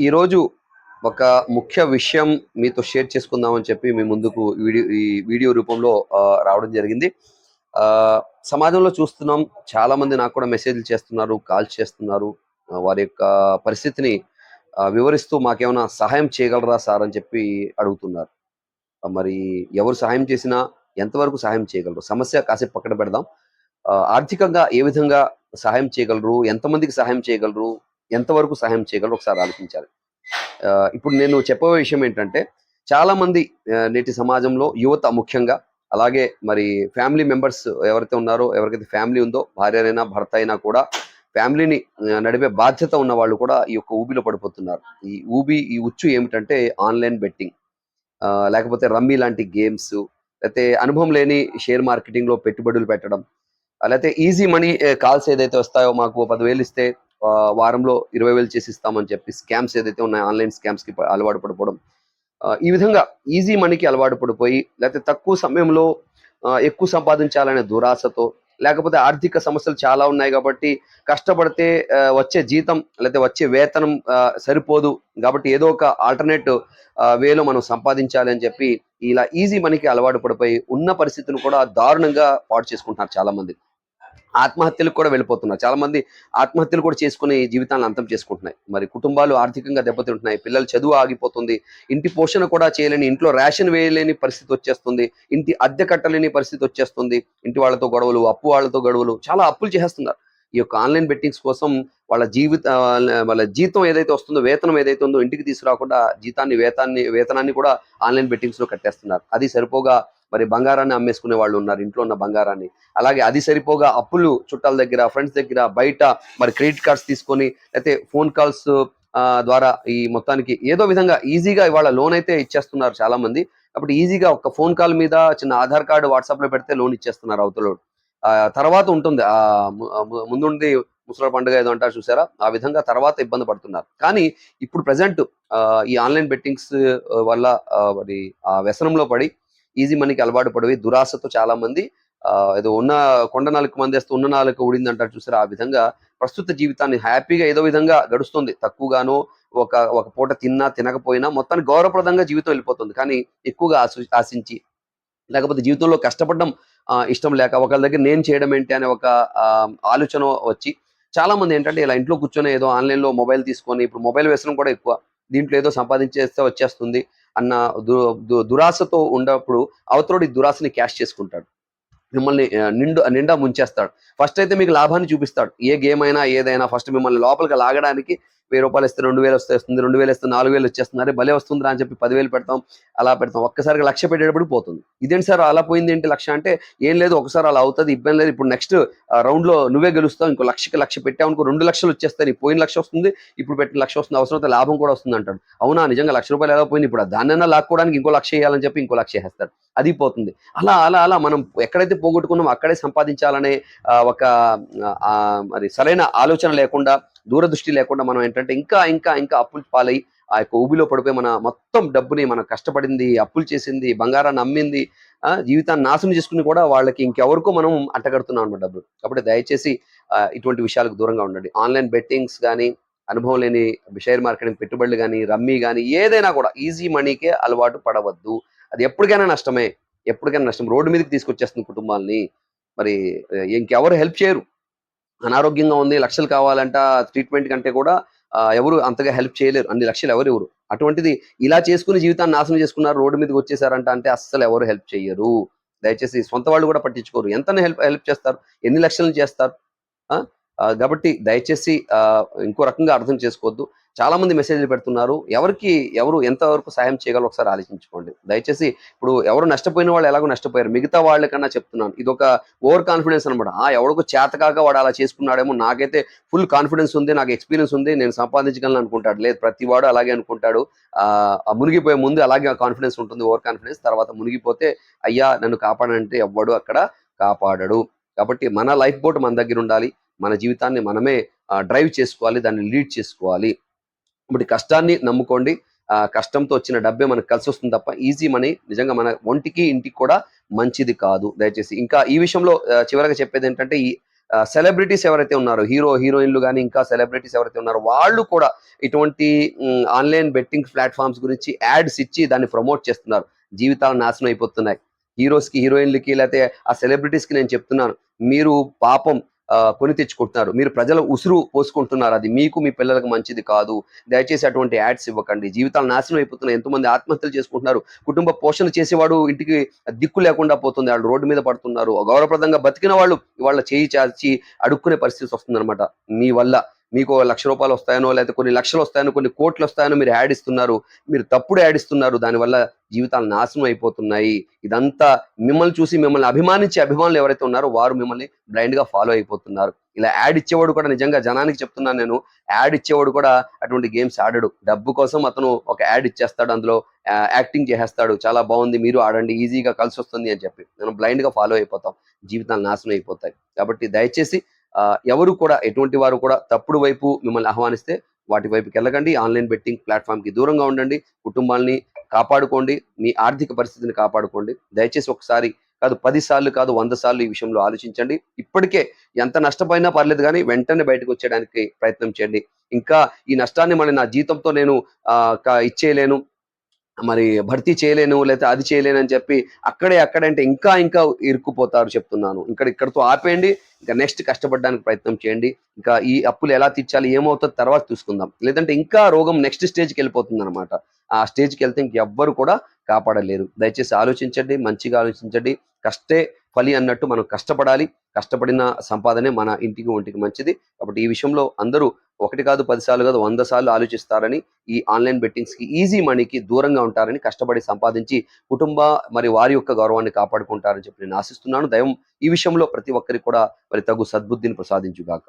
ఈరోజు ఒక ముఖ్య విషయం మీతో షేర్ చేసుకుందామని చెప్పి మీ ముందుకు వీడియో ఈ వీడియో రూపంలో రావడం జరిగింది. ఆ, సమాజంలో చూస్తున్నాం చాలామంది నాకు కూడా మెసేజ్లు చేస్తున్నారు కాల్స్ చేస్తున్నారు. వారి యొక్క పరిస్థితిని వివరిస్తూ మాకేమైనా సహాయం చేయగలరా సార్ అని చెప్పి అడుగుతున్నారు. మరి ఎవరు సహాయం చేసినా ఎంతవరకు సహాయం చేయగలరు? సమస్య కాసేపు పక్కన పెడదాం. ఆర్థికంగా ఏ విధంగా సహాయం చేయగలరు? ఎంతమందికి సహాయం చేయగలరు? ఎంతవరకు సహాయం చేయగలరు ఒకసారి ఆలోచించాలి. ఆ, ఇప్పుడు నేను చెప్పబోయే విషయం ఏంటంటే చాలా మంది నేటి సమాజంలో యువత ముఖ్యంగా అలాగే మరి ఫ్యామిలీ మెంబర్స్ ఎవరైతే ఉన్నారో ఎవరికైతే ఫ్యామిలీ ఉందో భార్య అయినా భర్త అయినా కూడా ఫ్యామిలీని నడిపే బాధ్యత ఉన్న వాళ్ళు కూడా ఈ యొక్క ఊబిలో పడిపోతున్నారు. ఈ ఊబి ఈ ఉచ్చు ఏమిటంటే ఆన్లైన్ బెట్టింగ్. లేకపోతే రమ్మీ లాంటి గేమ్స్ లేకపోతే అనుభవం లేని షేర్ మార్కెటింగ్లో పెట్టుబడులు పెట్టడం లేకపోతే ఈజీ మనీ కాల్స్ ఏదైతే వస్తాయో మాకు పదివేలు ఇస్తే వారంలో ఇరవై వేలు చేసి ఇస్తామని చెప్పి స్కామ్స్ ఏదైతే ఉన్నాయో ఆన్లైన్ స్కామ్స్కి అలవాటు పడిపోవడం. ఈ విధంగా ఈజీ మనీకి అలవాటు పడిపోయి లేకపోతే తక్కువ సమయంలో ఎక్కువ సంపాదించాలనే దురాశతో లేకపోతే ఆర్థిక సమస్యలు చాలా ఉన్నాయి కాబట్టి కష్టపడితే వచ్చే జీతం లేకపోతే వచ్చే వేతనం సరిపోదు. కాబట్టి ఏదో ఒక ఆల్టర్నేట్ వేలో మనం సంపాదించాలి అని చెప్పి ఇలా ఈజీ మనీకి అలవాటు పడిపోయి ఉన్న పరిస్థితిని కూడా దారుణంగా పాటు చేసుకుంటున్నారు చాలా మంది ఆత్మహత్యలకు కూడా వెళ్ళిపోతున్నారు. చాలా మంది ఆత్మహత్యలు కూడా చేసుకుని జీవితాలను అంతం చేసుకుంటున్నాయి. మరి కుటుంబాలు ఆర్థికంగా దెబ్బతింటున్నాయి. పిల్లల చదువు ఆగిపోతుంది. ఇంటి పోషణ కూడా చేయలేని ఇంట్లో రేషన్ వేయలేని పరిస్థితి వచ్చేస్తుంది. ఇంటి అద్దె కట్టలేని పరిస్థితి వచ్చేస్తుంది. ఇంటి వాళ్ళతో గొడవలు అప్పు వాళ్ళతో గొడవలు చాలా అప్పులు చేస్తున్నారు. ఈ యొక్క ఆన్లైన్ బెట్టింగ్స్ కోసం వాళ్ళ జీవిత వాళ్ళ జీతం ఏదైతే వస్తుందో వేతనం ఏదైతే ఉందో ఇంటికి తీసుకురాకుండా జీతాన్ని వేతాన్ని వేతనాన్ని కూడా ఆన్లైన్ బెట్టింగ్స్లో కట్టేస్తున్నారు. అది సరిపోగా మరి బంగారాన్ని అమ్మేసుకునే వాళ్ళు ఉన్నారు ఇంట్లో ఉన్న బంగారాన్ని. అలాగే అది సరిపోగా అప్పులు చుట్టాల దగ్గర ఫ్రెండ్స్ దగ్గర బయట మరి క్రెడిట్ కార్డ్స్ తీసుకొని అయితే ఫోన్ కాల్స్ ద్వారా ఈ మొత్తానికి ఏదో విధంగా ఈజీగా ఇవాళ లోన్ అయితే ఇచ్చేస్తున్నారు చాలా మంది కాబట్టి ఈజీగా ఒక ఫోన్ కాల్ మీద చిన్న ఆధార్ కార్డు వాట్సాప్లో పెడితే లోన్ ఇచ్చేస్తున్నారు అవతలోడు తర్వాత ఉంటుంది ఆ ముందుండి ముసలి పండుగ ఏదో అంటారు చూసారా? ఆ విధంగా తర్వాత ఇబ్బంది పడుతున్నారు. కానీ ఇప్పుడు ప్రజెంట్ ఈ ఆన్లైన్ బెట్టింగ్స్ వల్ల మరి ఆ వ్యసనంలో పడి ఈజీ మనీకి అలవాటు పడవి. దురాశతో చాలా మంది ఏదో ఉన్న కొండ నాలుగు మంది వేస్తే ఉన్న నాలుగు ఉడింది అంటారు చూసారా? ఆ విధంగా ప్రస్తుత జీవితాన్ని హ్యాపీగా ఏదో విధంగా గడుస్తుంది. తక్కువగానో ఒక ఒక పూట తిన్నా తినకపోయినా మొత్తానికి గౌరవప్రదంగా జీవితం వెళ్ళిపోతుంది. కానీ ఎక్కువగా ఆశ ఆశించి లేకపోతే జీవితంలో కష్టపడడం ఇష్టం లేక ఒకళ్ళ దగ్గర నేను చేయడం ఏంటి అనే ఒక ఆలోచన వచ్చి చాలా మంది ఏంటంటే ఇలా ఇంట్లో కూర్చొని ఏదో ఆన్లైన్లో మొబైల్ తీసుకొని ఇప్పుడు మొబైల్ వ్యసనం కూడా ఎక్కువ. దీంట్లో ఏదో సంపాదించేస్తే వచ్చేస్తుంది అన్న దు దురాశతో ఉన్నప్పుడు అవతలోడి దురాశని క్యాష్ చేసుకుంటాడు. మిమ్మల్ని నిండు నిండా ముంచేస్తాడు. ఫస్ట్ అయితే మీకు లాభాన్ని చూపిస్తాడు. ఏ గేమ్ అయినా ఏదైనా ఫస్ట్ మిమ్మల్ని లోపలికి లాగడానికి వెయ్యి రూపాయలు ఇస్తే రెండు వేలు వస్తుంది రెండు వేలు ఇస్తే నాలుగు వేలు వచ్చేస్తుంది. అరే భలే వస్తుందిరా అని చెప్పి పదివేలు పెడతాం అలా పెడతాం. ఒక్కసారిగా లక్ష పెట్టేటప్పుడు పోతుంది. ఇదేంటి సార్ అలా పోయింది ఏంటి లక్ష అంటే ఏం లేదు ఒకసారి అలా అవుతుంది ఇబ్బంది లేదు. ఇప్పుడు నెక్స్ట్ రౌండ్లో నువ్వే గెలుస్తావు ఇంకో లక్షకి లక్ష పెట్టావు అనుకో రెండు లక్షలు వచ్చేస్తాయి నీ పోయిన లక్ష వస్తుంది ఇప్పుడు పెట్టిన లక్ష వస్తుంది అవసరం అయితే లాభం కూడా వస్తుంది అంటాడు. అవునా నిజంగా లక్ష రూపాయలు ఎలా పోయింది ఇప్పుడు దాన్నైనా లాక్కోవడానికి ఇంకో లక్ష వేయాలని చెప్పి ఇంకో లక్ష వేస్తాడు అది పోతుంది. అలా అలా అలా మనం ఎక్కడైతే పోగొట్టుకున్నామో అక్కడే సంపాదించాలనే ఒక మరి సరైన ఆలోచన లేకుండా దూరదృష్టి లేకుండా మనం ఏంటంటే ఇంకా ఇంకా ఇంకా అప్పులు పాలై ఆ యొక్క ఊబిలో పడిపోయి మన మొత్తం డబ్బుని మనం కష్టపడింది అప్పులు చేసింది బంగారాన్ని అమ్మింది ఆ, జీవితాన్ని నాశనం చేసుకుని కూడా వాళ్ళకి ఇంకెవరికో మనం అంటగడుతున్నాం అనమాట డబ్బులు. కాబట్టి దయచేసి ఇటువంటి విషయాలకు దూరంగా ఉండండి. ఆన్లైన్ బెట్టింగ్స్ కానీ అనుభవం లేని షేర్ మార్కెటింగ్ పెట్టుబడులు కానీ రమ్మీ కానీ ఏదైనా కూడా ఈజీ మనీకే అలవాటు పడవద్దు. అది ఎప్పటికైనా నష్టమే. ఎప్పటికైనా నష్టం. రోడ్డు మీదకి తీసుకొచ్చేస్తుంది కుటుంబాలని. మరి ఇంకెవరు హెల్ప్ చేయరు. అనారోగ్యంగా ఉంది లక్షలు కావాలంట ట్రీట్మెంట్ కంటే కూడా ఎవరు అంతగా హెల్ప్ చేయలేరు. అన్ని లక్షలు ఎవరు ఎవరు అటువంటిది ఇలా చేసుకుని జీవితాన్ని నాశనం చేసుకున్నారు రోడ్డు మీదకి వచ్చేసారంట అంటే అస్సలు ఎవరు హెల్ప్ చేయరు. దయచేసి సొంత వాళ్ళు కూడా పట్టించుకోరు. ఎంత హెల్ప్ హెల్ప్ చేస్తారు. ఎన్ని లక్షలు చేస్తారు? ఆ? కాబట్టి దయచేసి ఇంకో రకంగా అర్థం చేసుకోవద్దు. చాలా మంది మెసేజ్లు పెడుతున్నారు. ఎవరికి ఎవరు ఎంతవరకు సాయం చేయగలరు ఒకసారి ఆలోచించుకోండి. దయచేసి ఇప్పుడు ఎవరు నష్టపోయిన వాళ్ళు ఎలాగో నష్టపోయారు. మిగతా వాళ్ళకన్నా చెప్తున్నాను. ఇది ఒక ఓవర్ కాన్ఫిడెన్స్ అనమాట ఆ ఎవడికో చేతకాక వాడు అలా చేసుకున్నాడేమో. నాకైతే ఫుల్ కాన్ఫిడెన్స్ ఉంది నాకు ఎక్స్పీరియన్స్ ఉంది నేను సంపాదించగలను అనుకుంటాడు. లేదు ప్రతి వాడు అలాగే అనుకుంటాడు. ఆ ఆ మునిగిపోయే ముందు అలాగే కాన్ఫిడెన్స్ ఉంటుంది ఓవర్ కాన్ఫిడెన్స్. తర్వాత మునిగిపోతే అయ్యా నన్ను కాపాడంటే ఎవ్వడు అక్కడ కాపాడడు. కాబట్టి మన లైఫ్ బోట్ మన దగ్గర ఉండాలి. మన జీవితాన్ని మనమే డ్రైవ్ చేసుకోవాలి దాన్ని లీడ్ చేసుకోవాలి. ఇప్పుడు కష్టాన్ని నమ్ముకోండి. ఆ కష్టంతో వచ్చిన డబ్బే మనకు కలిసి వస్తుంది తప్ప ఈజీ మనీ నిజంగా మన ఒంటికి ఇంటికి కూడా మంచిది కాదు. దయచేసి ఇంకా ఈ విషయంలో చివరగా చెప్పేది ఏంటంటే ఈ సెలబ్రిటీస్ ఎవరైతే ఉన్నారో హీరో హీరోయిన్లు కానీ ఇంకా సెలబ్రిటీస్ ఎవరైతే ఉన్నారో వాళ్ళు కూడా ఇటువంటి ఆన్లైన్ బెట్టింగ్ ప్లాట్ఫామ్స్ గురించి యాడ్స్ ఇచ్చి దాన్ని ప్రమోట్ చేస్తున్నారు. జీవితాలు నాశనం అయిపోతున్నాయి. హీరోస్కి హీరోయిన్లకి లేకపోతే ఆ సెలబ్రిటీస్కి నేను చెప్తున్నాను. మీరు పాపం కొని తెచ్చుకుంటున్నారు. మీరు ప్రజల ఉసురు పోసుకుంటున్నారు. అది మీకు మీ పిల్లలకు మంచిది కాదు. దయచేసి అటువంటి యాడ్స్ ఇవ్వకండి. జీవితాలు నాశనం అయిపోతున్నాయి. ఎంతోమంది ఆత్మహత్యలు చేసుకుంటున్నారు. కుటుంబ పోషణ చేసేవాడు ఇంటికి దిక్కు లేకుండా పోతుంది. వాళ్ళు రోడ్డు మీద పడుతున్నారు. గౌరవప్రదంగా బతికిన వాళ్ళు ఇవాళ చేయి చాచి అడుక్కునే పరిస్థితి వస్తుందన్నమాట. మీ వల్ల. మీకు ఒక లక్ష రూపాయలు వస్తాయనో లేకపోతే కొన్ని లక్షలు వస్తాయనో కొన్ని కోట్లు వస్తాయనో మీరు యాడ్ ఇస్తున్నారు మీరు తప్పుడు యాడ్ ఇస్తున్నారు దానివల్ల జీవితాలు నాశనం అయిపోతున్నాయి. ఇదంతా మిమ్మల్ని చూసి మిమ్మల్ని అభిమానించే అభిమానులు ఎవరైతే ఉన్నారో వారు మిమ్మల్ని బ్లైండ్గా ఫాలో అయిపోతున్నారు. ఇలా యాడ్ ఇచ్చేవాడు కూడా నిజంగా జనానికి చెప్తున్నాను నేను యాడ్ ఇచ్చేవాడు కూడా అటువంటి గేమ్స్ ఆడడు. డబ్బు కోసం అతను ఒక యాడ్ ఇచ్చేస్తాడు అందులో యాక్టింగ్ చేసేస్తాడు. చాలా బాగుంది మీరు ఆడండి ఈజీగా కలిసి వస్తుంది అని చెప్పి. మనం బ్లైండ్గా ఫాలో అయిపోతాం. జీవితాలు నాశనం అయిపోతాయి. కాబట్టి దయచేసి ఎవరు కూడా ఎటువంటి వారు కూడా తప్పుడు వైపు మిమ్మల్ని ఆహ్వానిస్తే వాటి వైపుకి వెళ్ళకండి. ఆన్లైన్ బెట్టింగ్ ప్లాట్ఫామ్కి దూరంగా ఉండండి. కుటుంబాల్ని కాపాడుకోండి. మీ ఆర్థిక పరిస్థితిని కాపాడుకోండి. దయచేసి ఒకసారి కాదు పది సార్లు కాదు వంద సార్లు ఈ విషయంలో ఆలోచించండి. ఇప్పటికే ఎంత నష్టపోయినా పర్లేదు కానీ వెంటనే బయటకు వచ్చేయడానికి ప్రయత్నం చేయండి. ఇంకా ఈ నష్టాన్ని మళ్ళీ నా జీతంతో నేను ఇచ్చేయలేను. మరి భర్తీ చేయలేను లేకపోతే అది చేయలేను అని చెప్పి అక్కడే అక్కడంటే ఇంకా ఇంకా ఇరుక్కుపోతారు చెప్తున్నాను. ఇక్కడ ఇక్కడతో ఆపేయండి ఇంకా నెక్స్ట్ కష్టపడడానికి ప్రయత్నం చేయండి. ఇంకా ఈ అప్పులు ఎలా తీర్చాలి ఏమవుతుంది తర్వాత చూసుకుందాం. లేదంటే ఇంకా రోగం నెక్స్ట్ స్టేజ్కి వెళ్ళిపోతుంది అనమాట ఆ స్టేజ్కి వెళ్తే ఇంకెవ్వరు కూడా కాపాడలేరు. దయచేసి ఆలోచించండి మంచిగా ఆలోచించండి. కష్టే ఫలి అన్నట్టు మనం కష్టపడాలి. కష్టపడిన సంపాదనే మన ఇంటికి ఒంటికి మంచిది. కాబట్టి ఈ విషయంలో అందరూ ఒకటి కాదు పది సార్లు కాదు వంద సార్లు ఆలోచిస్తారని ఈ ఆన్లైన్ బెట్టింగ్స్కి ఈజీ మనీకి దూరంగా ఉంటారని కష్టపడి సంపాదించి కుటుంబ మరి వారి యొక్క గౌరవాన్ని కాపాడుకుంటారని చెప్పి నేను ఆశిస్తున్నాను. దయం ఈ విషయంలో ప్రతి ఒక్కరికి కూడా మరి తగు సద్బుద్ధిని ప్రసాదించుగాక.